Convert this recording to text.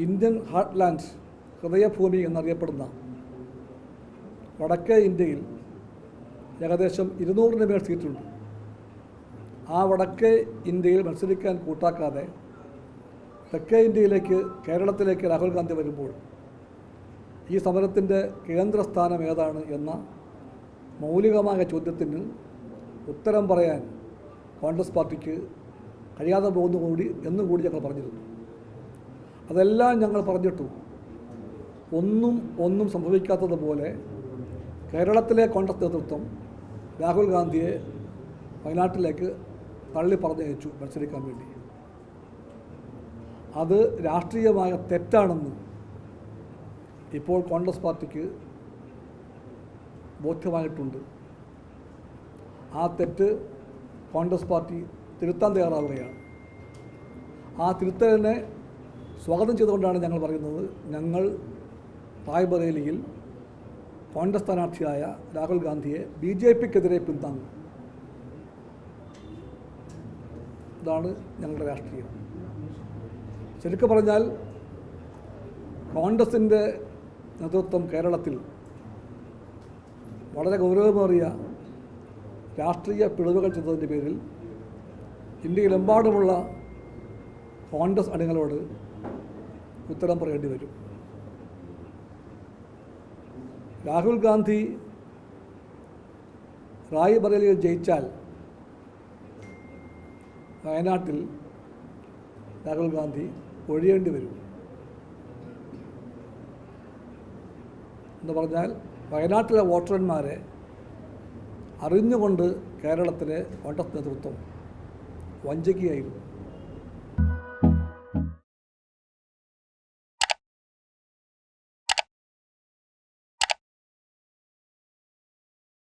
Indian heartland ഹൃദയഭൂമി എന്നറിയപ്പെടുന്ന വടക്കേ ഇന്ത്യയിൽ ഏകദേശം ഇരുന്നൂറിന് മേൽ സീറ്റുണ്ട്. ആ വടക്കേ ഇന്ത്യയിൽ മത്സരിക്കാൻ കൂട്ടാക്കാതെ തെക്കേ ഇന്ത്യയിലേക്ക് കേരളത്തിലേക്ക് രാഹുൽ ഗാന്ധി വരുമ്പോൾ ഈ സമരത്തിന്റെ കേന്ദ്രസ്ഥാനം ഏതാണ് എന്ന മൗലികമായ ചോദ്യത്തിന് ഉത്തരം പറയാൻ കോൺഗ്രസ് പാർട്ടിക്ക് കഴിയാതെ പോകുന്നു കൂടി എന്നുകൂടി ഞങ്ങൾ പറഞ്ഞിരുന്നു. അതെല്ലാം ഞങ്ങൾ പറഞ്ഞിട്ടു. ഒന്നും ഒന്നും സംഭവിക്കാത്തതുപോലെ കേരളത്തിലെ കോൺഗ്രസ് നേതൃത്വം രാഹുൽ ഗാന്ധിയെ വയനാട്ടിലേക്ക് തള്ളി പറഞ്ഞയച്ചു മത്സരിക്കാൻ വേണ്ടി. അത് രാഷ്ട്രീയമായ തെറ്റാണെന്ന് ഇപ്പോൾ കോൺഗ്രസ് പാർട്ടിക്ക് ബോധ്യമായിട്ടുണ്ട്. ആ തെറ്റ് കോൺഗ്രസ് പാർട്ടി തിരുത്താൻ തയ്യാറാവുകയാണ്. ആ തിരുത്തലിനെ സ്വാഗതം ചെയ്തുകൊണ്ടാണ് ഞങ്ങൾ പറയുന്നത്. ഞങ്ങൾ റായ്ബറേലിയിൽ കോൺഗ്രസ് സ്ഥാനാർത്ഥിയായ രാഹുൽ ഗാന്ധിയെ ബി ജെ പിക്കെതിരെ പിന്താങ്ങും. ഇതാണ് ഞങ്ങളുടെ രാഷ്ട്രീയം. ശരിക്കും പറഞ്ഞാൽ കോൺഗ്രസിന്റെ നേതൃത്വം കേരളത്തിൽ വളരെ ഗൗരവമേറിയ രാഷ്ട്രീയ പിഴവുകൾ ചെയ്തതിന്റെ പേരിൽ ഇന്ത്യയിലെമ്പാടുമുള്ള കോൺഗ്രസ് അണികളോട് ഉത്തരം പറയേണ്ടി വരും. രാഹുൽ ഗാന്ധി റായ് ബറേലിയിൽ ജയിച്ചാൽ വയനാട്ടിൽ രാഹുൽ ഗാന്ധി ഒഴിയേണ്ടി വരും. എന്ന് പറഞ്ഞാൽ വയനാട്ടിലെ വോട്ടർമാരെ അറിഞ്ഞുകൊണ്ട് കേരളത്തിലെ കോൺഗ്രസ് നേതൃത്വം വഞ്ചിക്കുകയായിരുന്നു.